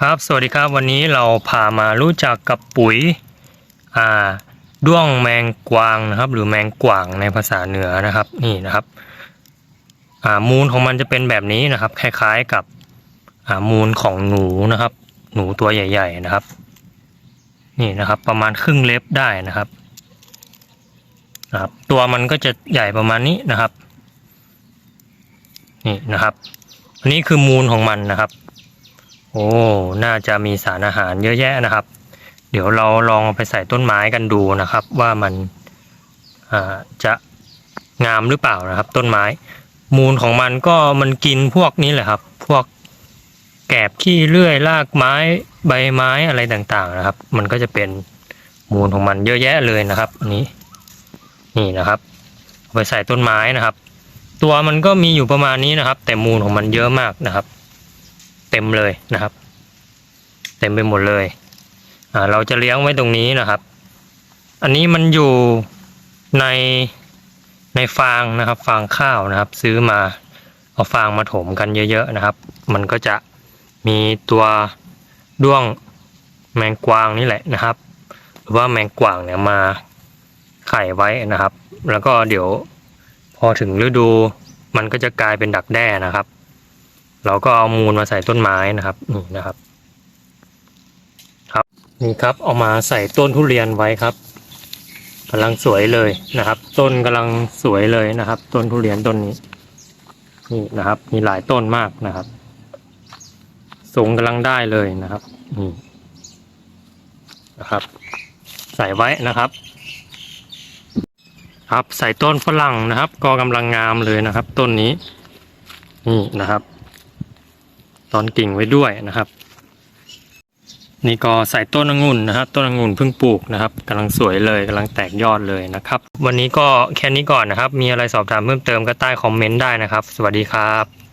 ครับสวัสดีครับวันนี้เราพามารู้จักกับปุ๋ยอ่าด้วงแมงกวางนะครับ หรือแมงกวางในภาษาเหนือนะครับนี่นะครับอ่ามูลของมันจะเป็นแบบนี้นะครับ คล้ายๆกับอ่ามูลของหนูนะครับ หนูตัวใหญ่ ๆนะครับ นี่นะครับ ประมาณครึ่งเล็บได้นะครับนะครับ ตัวมันก็จะใหญ่ประมาณนี้นะครับ นี่นะครับ อันนี้คือมูลของมันนะครับ โอ้ น่าจะมีสารอาหารเยอะแยะนะครับ เดี๋ยวเราลองไปใส่ต้นไม้กันดูนะครับ ว่ามันจะงามหรือเปล่านะครับ ต้นไม้ มูลของมันก็มันกินพวกนี้แหละครับ พวกแกบขี้เลื่อยรากไม้ใบไม้อะไรต่างๆนะครับ มันก็จะเป็นมูลของมันเยอะแยะเลยนะครับอันนี้นี่นะครับไปใส่ต้นไม้นะครับ ตัวมันก็มีอยู่ประมาณนี้นะครับ แต่มูลของมันเยอะมากนะครับ เต็มเลยนะครับ เต็มไปหมดเลยอ่าเราจะเลี้ยงไว้ตรงนี้นะครับ อันนี้มันอยู่ในในฟางนะครับ ฟางข้าวนะครับ ซื้อมาเอาฟางมาถมกันเยอะๆนะครับ มันก็จะมีตัวด้วงแมงกวางนี่แหละนะครับ หรือว่าแมงกวางเนี่ยมาไข่ไว้นะครับ แล้วก็เดี๋ยวพอถึงฤดูมันก็จะกลายเป็นดักแด้นะครับ เราก็เอามูลมาใส่ต้นไม้นะครับนี่นะครับ ครับนี่ครับเอามาใส่ต้นทุเรียนไว้ครับกำลังสวยเลยนะครับ ต้นกำลังสวยเลยนะครับ ต้นทุเรียนต้นนี้ นี่นะครับ มีหลายต้นมากนะครับสูงกำลังได้เลยนะครับนี่นะครับ ใส่ไว้นะครับ ครับใส่ต้นฝรั่งนะครับ ก็กำลังงามเลยนะครับ ต้นนี้ นี่นะครับ ตอนกิ่งไว้ด้วยนะครับ นี่ก็ใส่ต้นองุ่นนะครับ ต้นองุ่นเพิ่งปลูกนะครับกำลังสวยเลยกำลังแตกยอดเลยนะครับ วันนี้ก็แค่นี้ก่อนนะครับ มีอะไรสอบถามเพิ่มเติมก็ใต้คอมเมนต์ได้นะครับ สวัสดีครับ